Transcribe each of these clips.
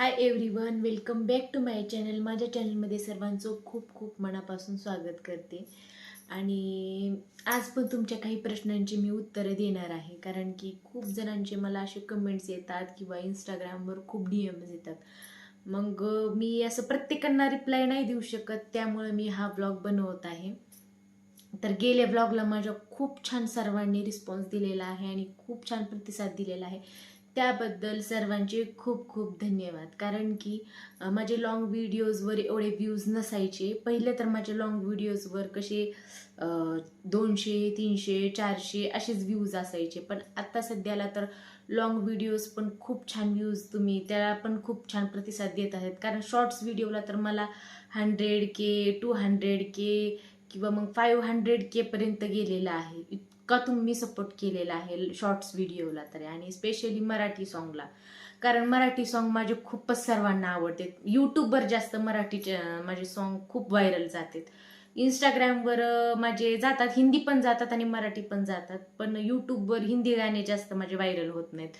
Hi everyone welcome back to my channel माझ्या चॅनलमध्ये सर्वांचं खूप खूप मनापासून स्वागत करते. आणि आज पण तुमच्या काही प्रश्नांची मी उत्तरं देणार आहे. कारण की खूप जणांचे मला असे कमेंट्स येतात किंवा इंस्टाग्रामवर खूप डी एम्स येतात. मग मी असं प्रत्येकांना रिप्लाय नाही देऊ शकत त्यामुळे मी हा ब्लॉग बनवत आहे. तर गेल्या ब्लॉगला माझ्या खूप छान सर्वांनी रिस्पॉन्स दिलेला आहे आणि खूप छान प्रतिसाद दिलेला आहे. त्याबद्दल सर्वांचे खूप खूप धन्यवाद. कारण की माझे लाँग व्हिडिओजवर एवढे व्ह्यूज नसायचे. पहिले तर माझे लाँग व्हिडिओजवर कसे दोनशे तीनशे चारशे असेच व्ह्यूज असायचे. पण आत्ता सध्याला तर लाँग व्हिडिओज पण खूप छान व्ह्यूज तुम्ही त्याला पण खूप छान प्रतिसाद देत आहेत. कारण शॉर्ट्स व्हिडिओला तर मला hundred K two hundred K किंवा मग फाईव्ह हंड्रेड केपर्यंत गेलेला आहे. इतका तुम्ही सपोर्ट केलेला आहे शॉर्ट्स व्हिडिओला तरी आणि स्पेशली मराठी सॉन्गला कारण मराठी सॉन्ग माझे खूपच सर्वांना आवडते. यूट्यूबवर जास्त मराठीचे माझे सॉन्ग खूप व्हायरल जातात. इंस्टाग्रामवर माझे जातात हिंदी पण जातात आणि मराठी पण जातात. पण यूट्यूबवर हिंदी गाणे जास्त माझे व्हायरल होत नाहीत.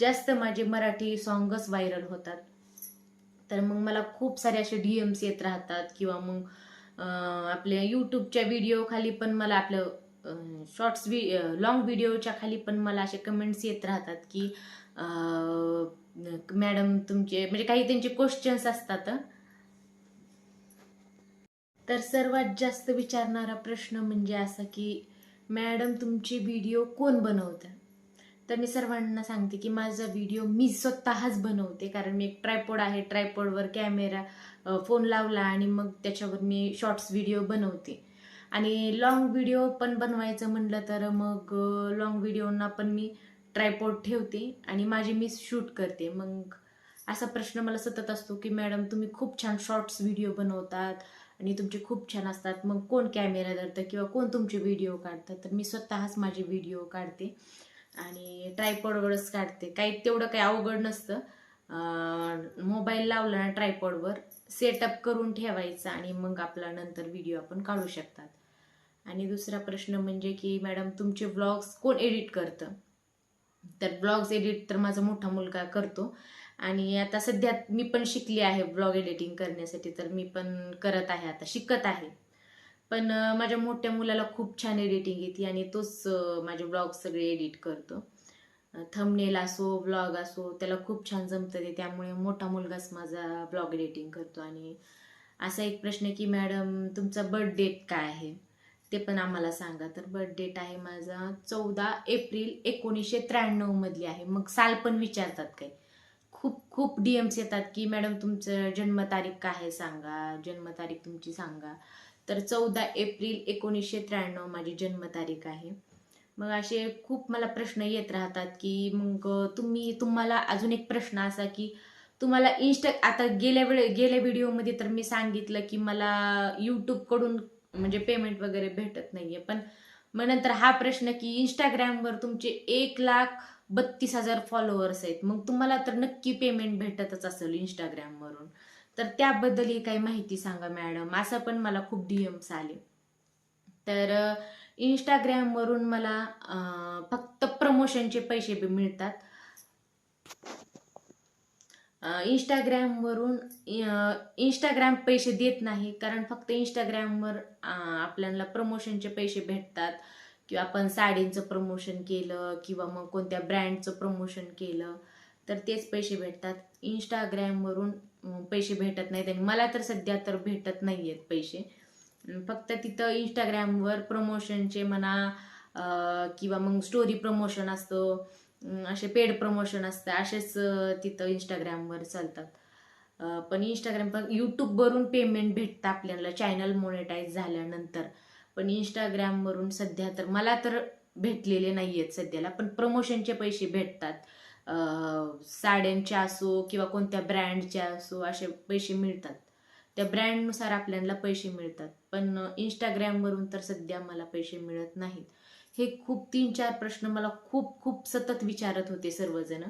जास्त माझे मराठी सॉन्गच व्हायरल होतात. तर मग मला खूप सारे असे डी एम्स येत राहतात किंवा मग आपल्या यूट्यूबच्या व्हिडिओ खाली पण मला आपलं शॉर्ट्स व्हि लॉंग व्हिडिओच्या खाली पण मला असे कमेंट्स येत राहतात की मॅडम तुमचे म्हणजे काही त्यांचे क्वेश्चन्स असतात तर सर्वात जास्त विचारणारा प्रश्न म्हणजे असा की मॅडम तुमचे व्हिडिओ कोण बनवतं? तर मी सर्वांना सांगते की माझा व्हिडिओ मी स्वतःच बनवते कारण मी एक ट्रायपॉड आहे ट्रायपॉडवर कॅमेरा फोन लावला आणि मग त्याच्यावर मी शॉर्ट्स व्हिडिओ बनवते. आणि लॉंग व्हिडिओ पण बनवायचं म्हणलं तर मग लॉंग व्हिडिओना पण मी ट्रायपॉड ठेवते आणि माझे मी शूट करते. मग असा प्रश्न मला सतत असतो की मॅडम तुम्ही खूप छान शॉर्ट्स व्हिडिओ बनवतात आणि तुमचे खूप छान असतात. मग कोण कॅमेरा धरतं किंवा कोण तुमचे व्हिडिओ काढतात तर मी स्वतःच माझे व्हिडिओ काढते आणि ट्रायपॉडवरच काढते. काही तेवढं काही अवघड नसतं. मोबाईल लावला ना ट्रायपॉडवर सेटअप करून ठेवायचा आणि मग आपला नंतर व्हिडिओ आपण काढू शकतात. आणि दुसरा प्रश्न म्हणजे की मॅडम तुमचे ब्लॉग्स कोण एडिट करतं? तर ब्लॉग्स एडिट तर माझा मोठा मुलगा करतो. आणि आता सध्या मी पण शिकली आहे ब्लॉग एडिटिंग करण्यासाठी तर मी पण करत आहे आता शिकत आहे. पण माझ्या मोठ्या मुलाला खूप छान एडिटिंग येते आणि तोच माझे ब्लॉग सगळे एडिट करतो. थंबनेल असो ब्लॉग असो त्याला खूप छान जमतं ते त्यामुळे मोठा मुलगाच माझा ब्लॉग एडिटिंग करतो. आणि असा एक प्रश्न आहे की मॅडम तुमचा बर्थ डेट काय आहे? ते पण आम्हाला सांगा. तर बर्थ डेट आहे माझा चौदा एप्रिल एकोणीसशे त्र्याण्णव मधली आहे. मग साल पण विचारतात काय खूप खूप डी एम्स येतात की मॅडम तुमचं जन्मतारीख काय आहे सांगा. जन्मतारीख तुमची सांगा. तर चौदा एप्रिल एकोणीसशे त्र्याण्णव माझी जन्मतारीख आहे. मग असे खूप मला प्रश्न येत राहतात की मग तुम्ही तुम्हाला अजून एक प्रश्न असा की तुम्हाला इन्स्टा आता गेल्या वेळे गेल्या व्हिडिओमध्ये तर मी सांगितलं की मला यूट्यूबकडून म्हणजे पेमेंट वगैरे भेटत नाहीये. पण मग नंतर हा प्रश्न की इंस्टाग्रामवर तुमचे एक लाख बत्तीस हजार फॉलोअर्स आहेत. मग तुम्हाला तर नक्की पेमेंट भेटतच असेल इंस्टाग्रामवरून तर त्याबद्दल ही काही माहिती सांगा मॅडम असं पण मला खूप डीएम्स आले. तर इंस्टाग्रामवरून मला फक्त प्रमोशनचे पैसे बी मिळतात. इंस्टाग्रॅमवरून इंस्टाग्रॅम पैसे देत नाही कारण फक्त इंस्टाग्रॅमवर आपल्याला प्रमोशनचे पैसे भेटतात. किंवा आपण साडींचं प्रमोशन केलं किंवा मग कोणत्या ब्रँडचं प्रमोशन केलं तर तेच पैसे भेटतात. इंस्टाग्रॅमवरून पैसे भेटत नाहीत आणि मला तर सध्या तर भेटत नाही आहेत पैसे. फक्त तिथं इंस्टाग्रॅमवर प्रमोशनचे म्हणा किंवा मग स्टोरी प्रमोशन असतं असे पेड प्रमोशन असतं असेच तिथं इंस्टाग्रामवर चालतात. पण इंस्टाग्राम पण यूट्यूबवरून पेमेंट भेटतं आपल्याला चॅनल मोनेटाईज झाल्यानंतर. पण इंस्टाग्रामवरून सध्या तर मला तर भेटलेले नाही आहेत सध्याला पण प्रमोशनचे पैसे भेटतात. साड्यांचे असो किंवा कोणत्या ब्रँडचे असो असे पैसे मिळतात. त्या ब्रँडनुसार आपल्याला पैसे मिळतात. पण इंस्टाग्रामवरून तर सध्या मला पैसे मिळत नाहीत. हे खूप तीन चार प्रश्न मला खूप खूप सतत विचारत होते सर्वजण.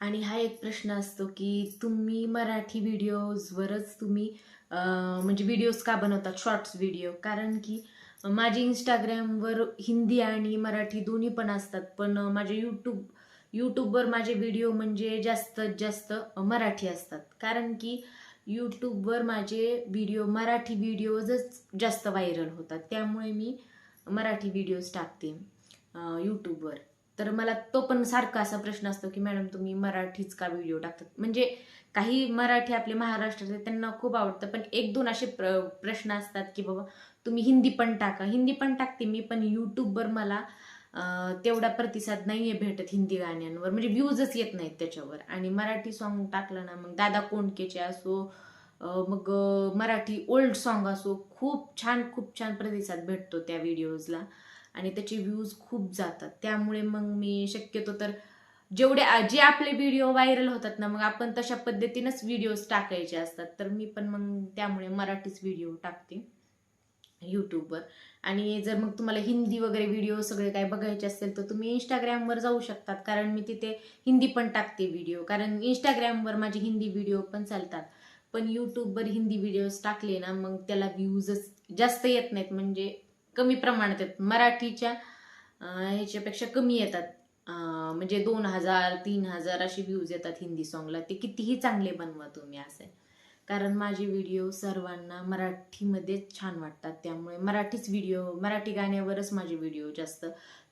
आणि हा एक प्रश्न असतो की तुम्ही मराठी व्हिडिओजवरच तुम्ही म्हणजे व्हिडिओज का बनवतात? शॉर्ट्स व्हिडिओ कारण की माझे इंस्टाग्रामवर हिंदी आणि मराठी दोन्ही पण असतात. पण माझे यूट्यूब यूट्यूबवर माझे व्हिडिओ म्हणजे जास्तीत जास्त मराठी असतात. कारण की यूट्यूबवर माझे व्हिडिओ मराठी व्हिडिओजच जास्त व्हायरल होतात. त्यामुळे मी मराठी व्हिडिओज टाकते यूट्यूबवर तर मला तो पण सारखा असा प्रश्न असतो की मॅडम तुम्ही मराठीच का व्हिडिओ टाकतात? म्हणजे काही मराठी आपले महाराष्ट्राचे त्यांना खूप आवडतं पण एक दोन असे प्र प्रश्न असतात की बाबा तुम्ही हिंदी पण टाका. हिंदी पण टाकते मी पण यूट्यूबवर मला तेवढा प्रतिसाद नाही आहे भेटत हिंदी गाण्यांवर. म्हणजे व्ह्यूजच येत नाहीत त्याच्यावर. आणि मराठी सॉन्ग टाकलं ना मग दादा कोंडकेचे असो मग मराठी ओल्ड सॉन्ग असो खूप छान खूप छान प्रतिसाद भेटतो त्या व्हिडिओजला आणि त्याचे व्ह्यूज खूप जातात. त्यामुळे मग मी शक्यतो तर जेवढे जे आपले व्हिडिओ व्हायरल होतात ना मग आपण तशा पद्धतीनंच व्हिडिओज टाकायचे असतात. तर मी पण मग त्यामुळे मराठीच व्हिडिओ टाकते. यूट्यूबवर आणि जर मग तुम्हाला हिंदी वगैरे व्हिडिओ सगळे काय बघायचे असेल तर तुम्ही इंस्टाग्रामवर जाऊ शकतात. कारण मी तिथे हिंदी पण टाकते व्हिडिओ कारण इंस्टाग्रामवर माझे हिंदी व्हिडिओ पण चालतात. पण यूट्यूबवर हिंदी व्हिडिओज टाकले ना मग त्याला व्ह्यूजच जास्त येत नाहीत. म्हणजे कमी प्रमाणात येत. मराठीच्या ह्याच्यापेक्षा कमी येतात. म्हणजे दोन हजार तीन हजार असे व्ह्यूज येतात हिंदी सॉन्गला ते कितीही चांगले बनवा तुम्ही असे. कारण माझे व्हिडिओ सर्वांना मराठीमध्येच छान वाटतात. त्यामुळे मराठीच व्हिडिओ मराठी गाण्यावरच माझे व्हिडिओ जास्त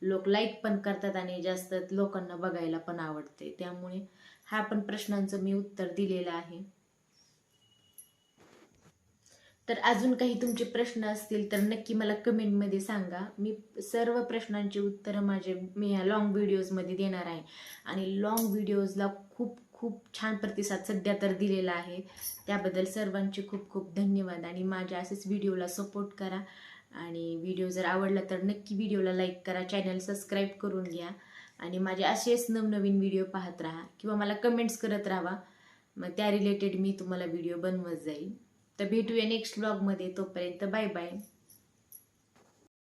लोक लाईक पण करतात आणि जास्त लोकांना बघायला पण आवडते. त्यामुळे हा पण प्रश्नांचं मी उत्तर दिलेलं आहे. तर अजून काही तुमचे प्रश्न असतील तर नक्की मला कमेंटमध्ये सांगा. मी सर्व प्रश्नांची उत्तरं माझे मी ह्या लाँग व्हिडिओजमध्ये देणार आहे. आणि लाँग व्हिडिओजला खूप खूप छान प्रतिसाद सध्या तर दिलेला आहे. त्याबद्दल सर्वांचे खूप खूप धन्यवाद आणि माझ्या असेच व्हिडिओला सपोर्ट करा. आणि व्हिडिओ जर आवडला तर नक्की व्हिडिओला लाईक करा चॅनल सबस्क्राईब करून घ्या. आणि माझे असेच नवनवीन व्हिडिओ पाहत राहा किंवा मला कमेंट्स करत राहा. मग त्या रिलेटेड मी तुम्हाला व्हिडिओ बनवत जाईल. तर भेटूया नेक्स्ट ब्लॉगमध्ये तोपर्यंत बाय बाय